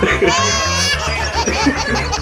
Ha ha ha ha!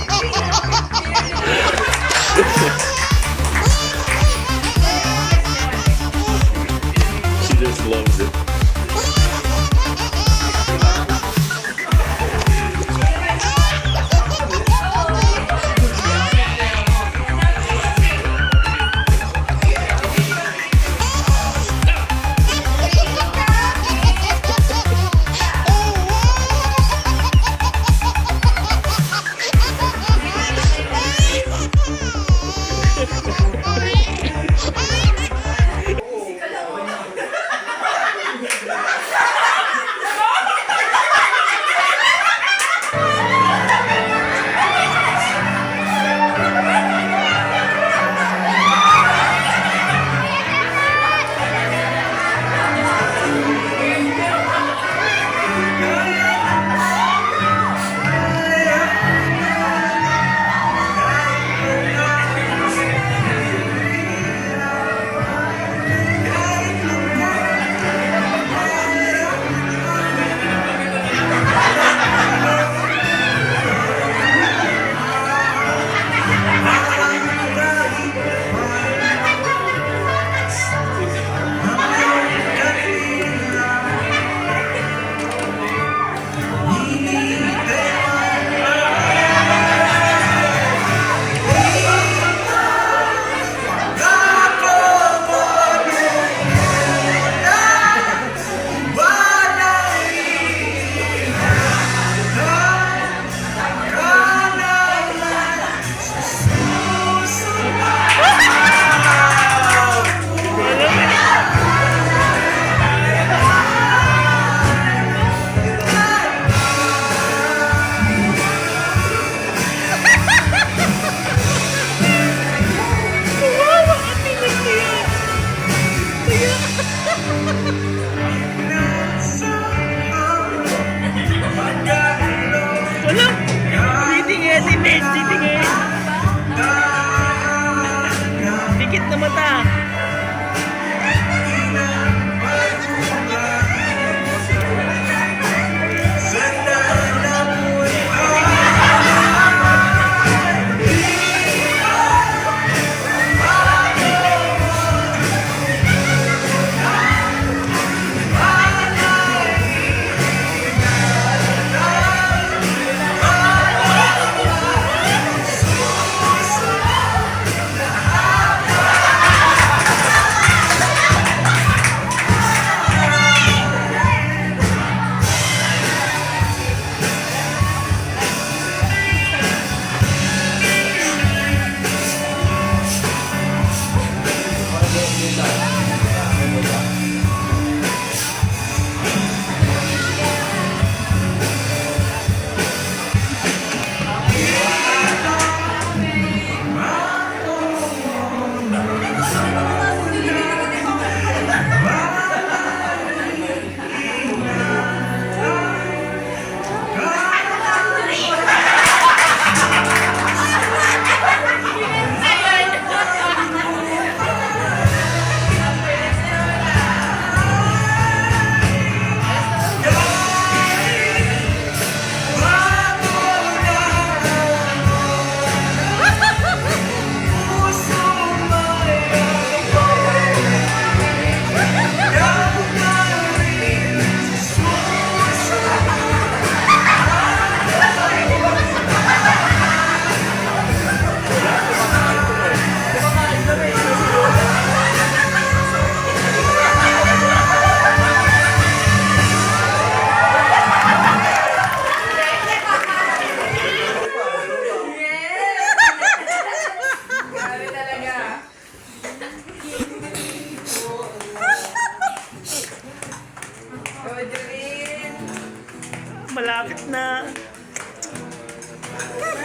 Malapit na!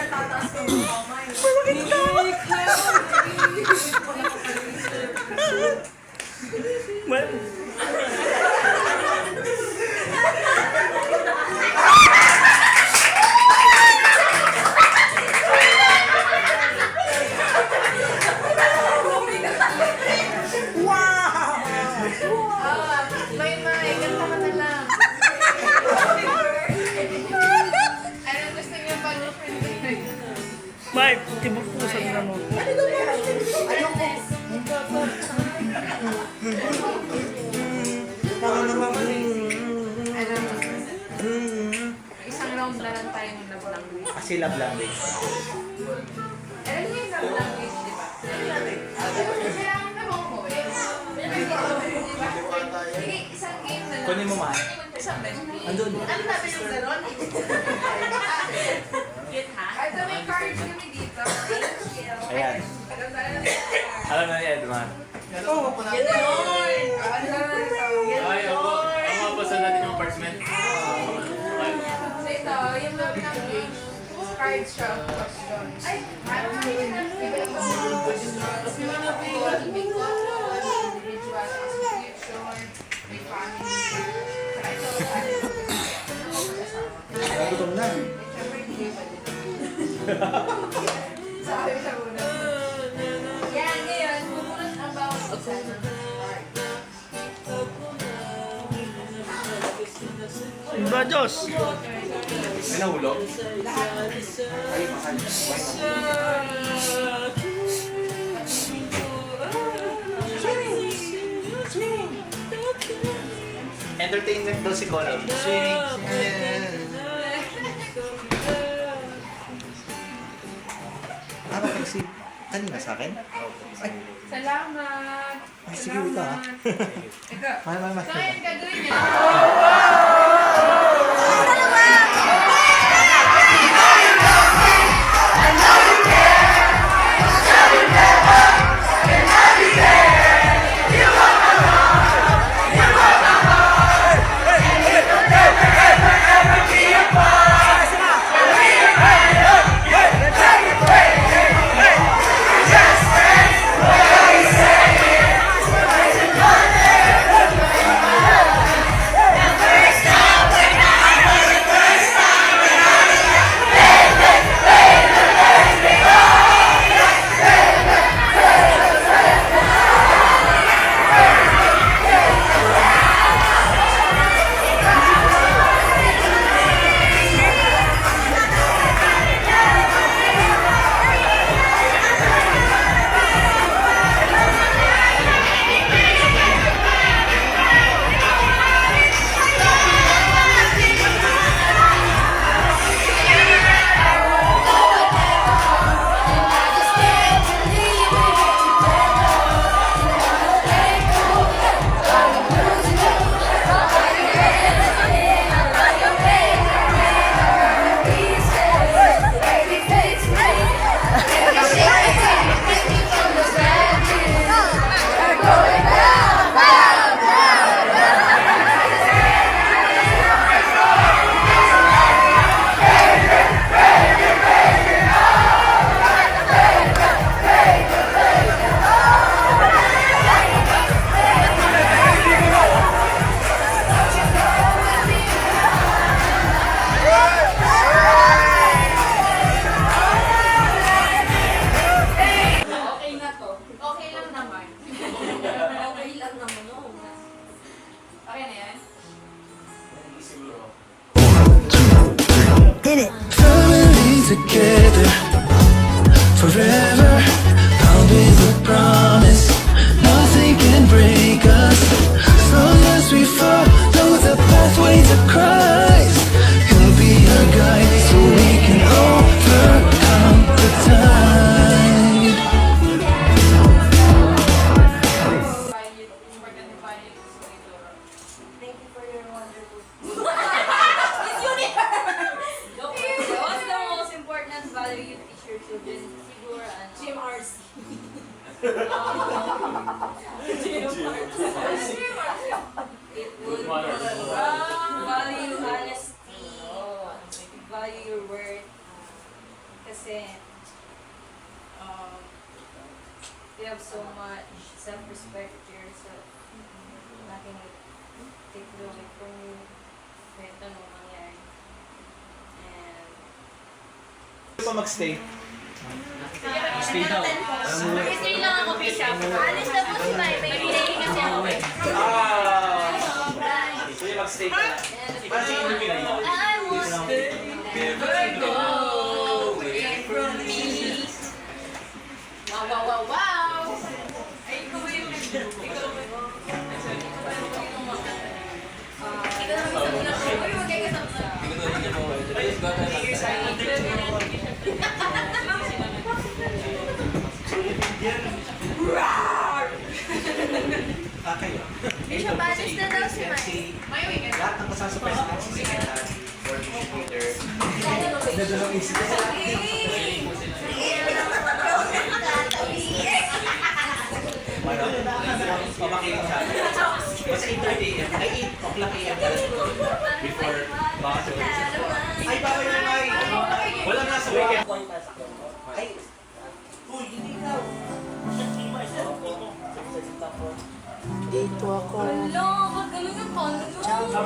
Tataas ko yung Ma- May, tibok pusan na mo. Isang round na lang tayo ng love language. Kasi love language. Alam niyo yung love language, di ba? Kailangan na mo mo eh. Sige, isang game na lang. Kunin mo man. Isang bet. Andun. Ano sabi yung ganon? Ito may cards kami dito. Ayan. Alam na ni Edmar. Yan yun! Ano na ito? Ay, ako. Ang mabasa natin yung apartment. So ito, yung love language, card siya. Ay, yun? Mga mga ito, ano, mag-asawa. Nagutom na. Sabi siya muna. Yan, ngayon, bubulot ang bawat isa ng card. Iba, Diyos. May nahulog? Ay, mahal. Entertainment daw si Colin. Swimming. Kanina sa akin? Ay, Salamat! Ay, sige, wait lang, ah. Ikaw. mahal, mahal, mahal. ngayon gagawin niya. Family together forever. I'll be the promise. Nothing can break us Christ. He'll be our guide so we can overcome It uh, value honesty, value your um, you have so much self-respect. Nothing take it away from you. Stay down. Stay lang ako, Bishop. Alis na po si Mai. May day kasi ako. Ah! Kuya, mag-stay ka. Ipansin mo yun. I was never going from me. Wow, wow, wow, wow! Ay, ikaw yung... Ah, ikaw yung... Ikaw yung... Ikaw yung... Sugatan lang. Bishop, alis na daw si Mike. May weekend. Lahat ng kasasapay sa nagsisigahan for Peter. Pamakinig siya. Basta 8.30 a.m. Ay, 8 o'clock a.m.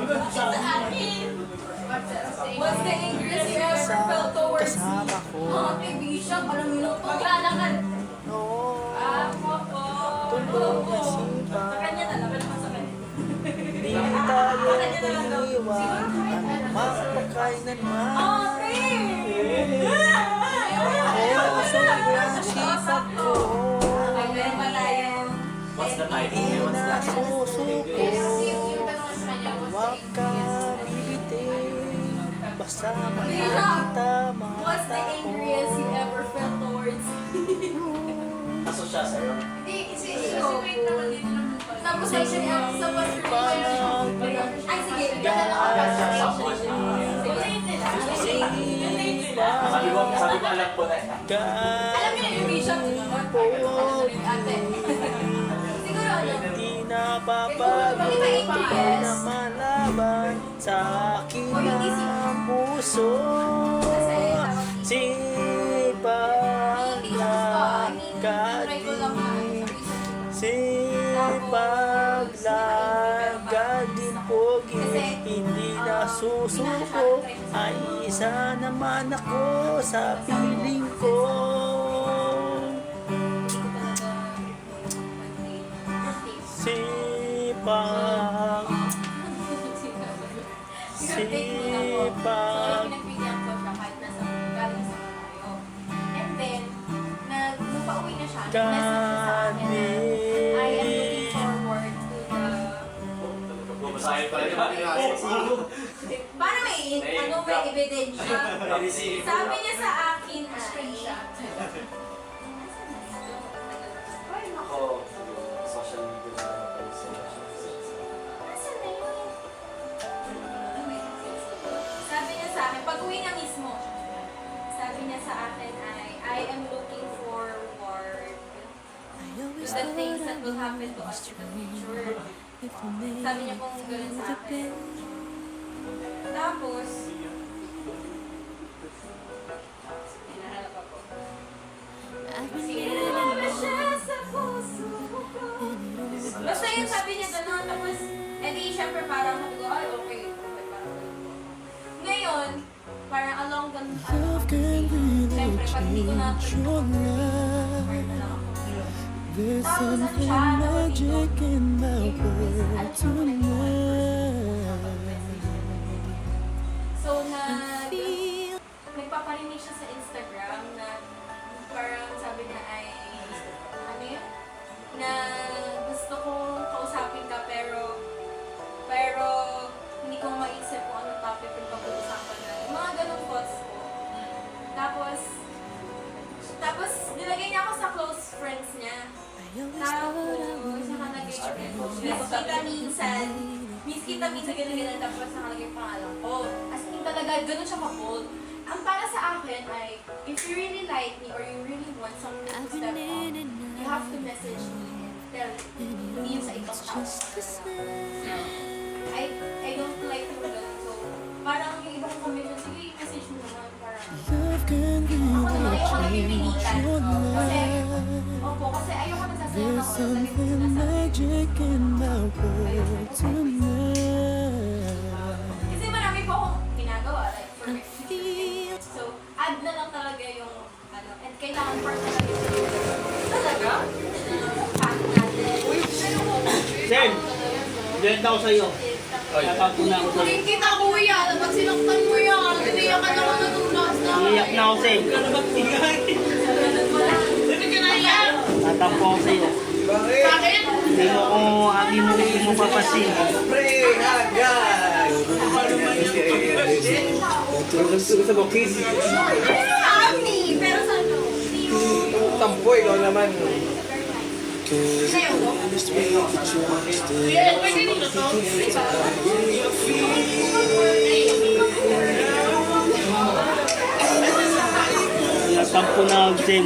What's the angriest you ever felt towards me? Kasama ko. Mga kaibigan, alam mo lang, maglalakad. Oo. Ah, po. Tulong na sipa. Sa kanya na lang, naman sa kanya. Di tayo naiiwan. Ang mapakainan man. Oo, sobrang sipag ko. Ay, meron pa tayo. What's the title? What's the Inasusuko. Yung tanong sa kanya, Huwag ka bibitin. Basta makita What's the angriest you ever felt towards me? Aso siya sa'yo? Hindi, kasi pala. Tapos ay siya sa patrol. Ay, sige. Sabi ko, sabi ko alam ko na. Alam niyo yung bishop, di ba? Ate. Di napapago na malaban sa akin ang puso. Sipag lang kadin Sipag lang kadin pogi. Hindi nasusuko. Ay isa naman ako sa piling ko sa akin na, I am looking forward to the... Bumasahin pa rin. Paano may, ano, may ebidensya? Sabi niya sa akin sa akin ay, I am looking forward to the things that will happen to us in the future. Sabi niya kung gano'n sa akin. Tapos, hinahanap ako. Sinama siya sa puso ko. Basta yun, sabi niya gano'n. Tapos, edi syempre parang sabi ko, ay okay. Ngayon, parang along the, ano, syempre pag hindi ko na. There's ang something siya, magic ay, if you really like me or you really want something to step up, you have to message me and tell me. Hindi yung sa tao. I, I don't like yung ganun. So, parang yung ibang commission, sige, message mo naman. Parang, ako naman ayoko change nagpipilitan. your Kasi, opo, kasi ayoko nagsasayang There's ako. Sabi ko sinasabi. Kasi marami po akong ginagawa, like, for my future. Add na lang talaga yung, ano, and kailangan personal yung Talaga? Paano natin? Pero kung, Sen, diyan daw sa'yo. Tatapo na ako sa'yo. Kita kuya, pag sinaktan mo yan, tiniyak ka naman natulas na. Iiyak na ako sa'yo. Hindi ka naiyak. Tatapo ako sa'yo. Hindi mo ko, hindi mo, papasin. Gusto gusto mo kiss? Kami! Pero sa? Tampo, ikaw naman. Tampo na Axel.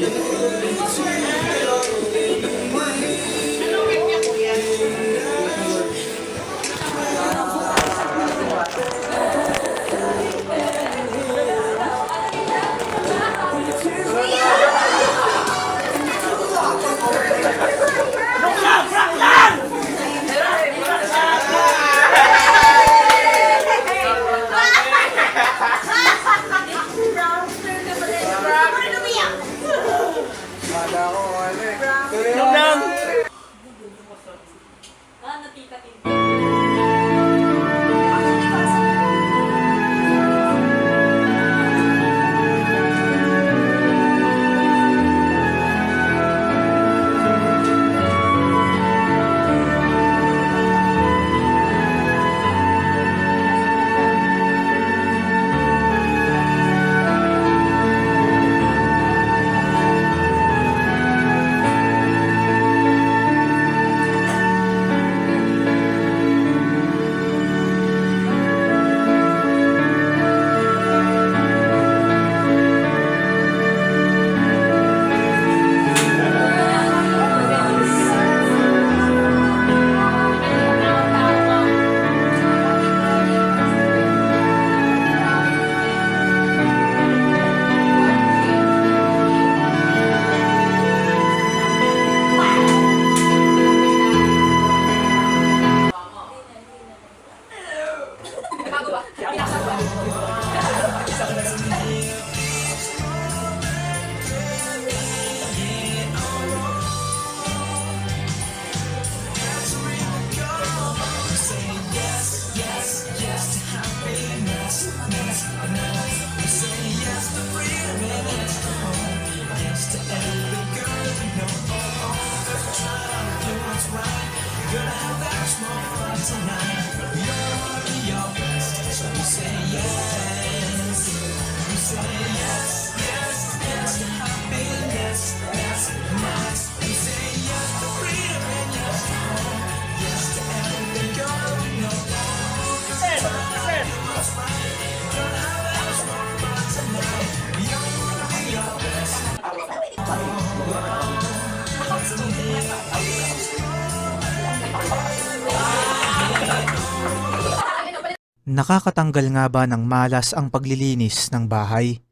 Nakakatanggal nga ba ng malas ang paglilinis ng bahay?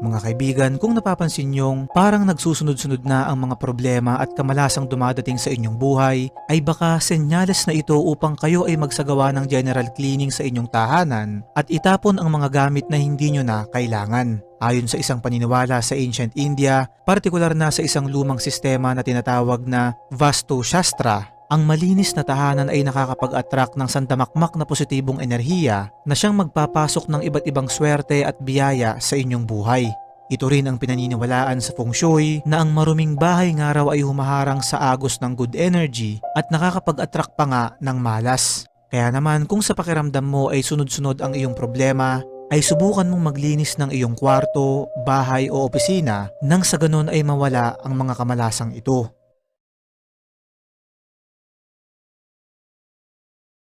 Mga kaibigan, kung napapansin nyong parang nagsusunod-sunod na ang mga problema at kamalasang dumadating sa inyong buhay, ay baka senyales na ito upang kayo ay magsagawa ng general cleaning sa inyong tahanan at itapon ang mga gamit na hindi nyo na kailangan. Ayon sa isang paniniwala sa ancient India, partikular na sa isang lumang sistema na tinatawag na Vastu Shastra, ang malinis na tahanan ay nakakapag-attract ng sandamakmak na positibong enerhiya na siyang magpapasok ng iba't ibang swerte at biyaya sa inyong buhay. Ito rin ang pinaniniwalaan sa feng shui na ang maruming bahay nga raw ay humaharang sa agos ng good energy at nakakapag-attract pa nga ng malas. Kaya naman kung sa pakiramdam mo ay sunod-sunod ang iyong problema, ay subukan mong maglinis ng iyong kwarto, bahay o opisina nang sa ganun ay mawala ang mga kamalasang ito.